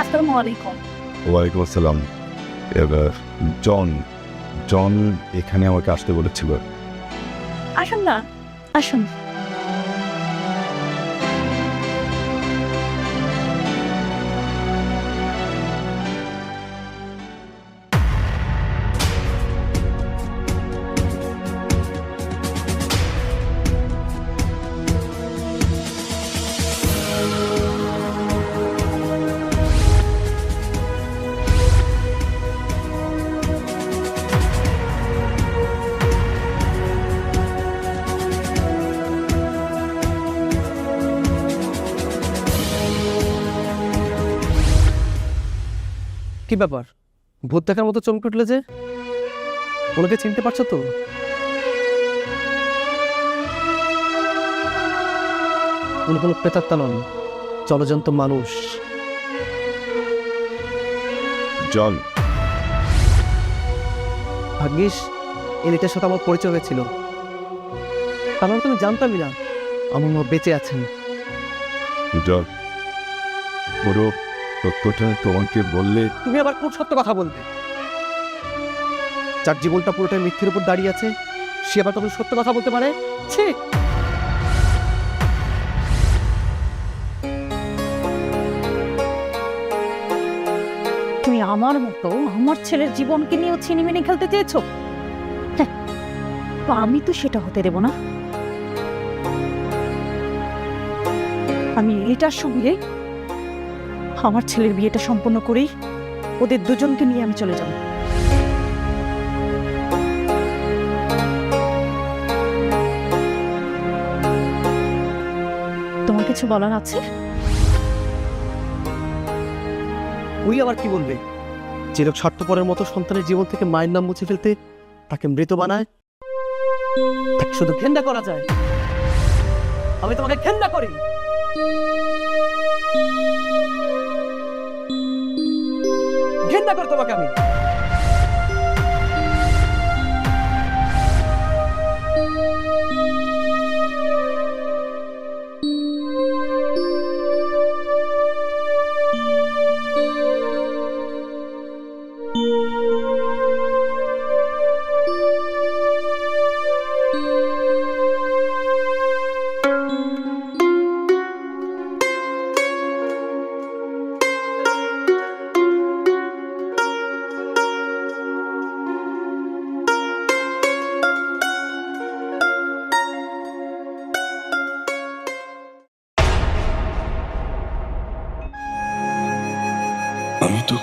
আসসালামু আলাইকুম। ওয়ালাইকুম আসসালাম। এবার জন জন এখানে আমাকে আসতে বলেছিল। আসুন না আসুন। কি ব্যাপার? ভূত দেখার মতো চমকে উঠলে যে? ওনাকে চিনতে পারছ তো? উনি কোনো প্রেতাত্মা নন জলজন্ত মানুষ। জন। ভাগ্যিস এলিটার সাথে আমার পরিচয় হয়েছিল। তার মানে তো আমি জানতামই না। আমার মা বেঁচে আছেন। জন। পুরো সত্যটা তোমাকে বললে তুমি আবার কোন সত্য কথা বলবে? যার জীবনটা পুরোটাই মিথ্যের উপর দাঁড়িয়ে আছে সে আবার তখন সত্য কথা বলতে পারে? ছি! তুমি আমার মতো আমার ছেলের জীবনকে নিয়েও ছিনিমিনি খেলতে চেয়েছো? হ্যাঁ, তো আমি তো সেটা হতে দেব না। আমি এটার সঙ্গে আমার ছেলের বিয়েটা সম্পন্ন করেই ওদের দুজনকে নিয়ে আমি চলে যাব। তোমার কিছু বলার আছে? ওই আবার কি বলবে? যে লোক স্বার্থপরের মতো সন্তানের জীবন থেকে মায়ের নাম মুছে ফেলতে তাকে মৃত বানায়, তাকে শুধু ঘেন্না করা যায়। আমি তোমাকে ঘেন্না করি। ঘেন্না করে তোমাকে আমি।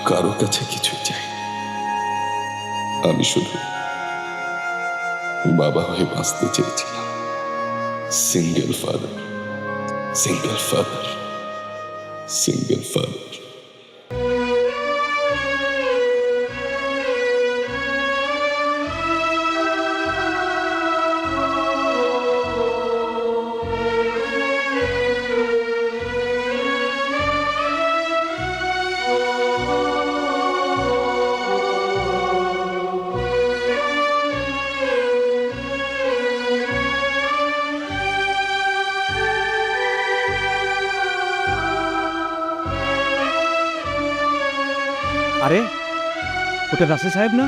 কারও কাছে কিছু চাই আমি শুধু বাবা হয়ে বাঁচতে চেয়েছিলাম। Single father single father single father আরে ওটা রাসেল সাহেব না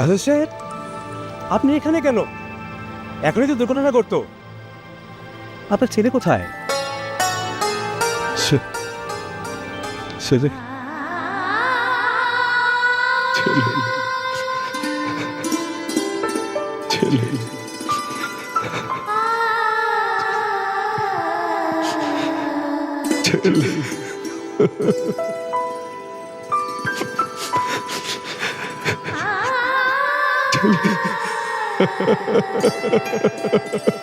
রাসেল সাহেব আপনি এখানে কেন? এখনই তো দুর্ঘটনা করতো আপনার ছেলে কোথায়? ছেলে। ha ha ha ha ha ha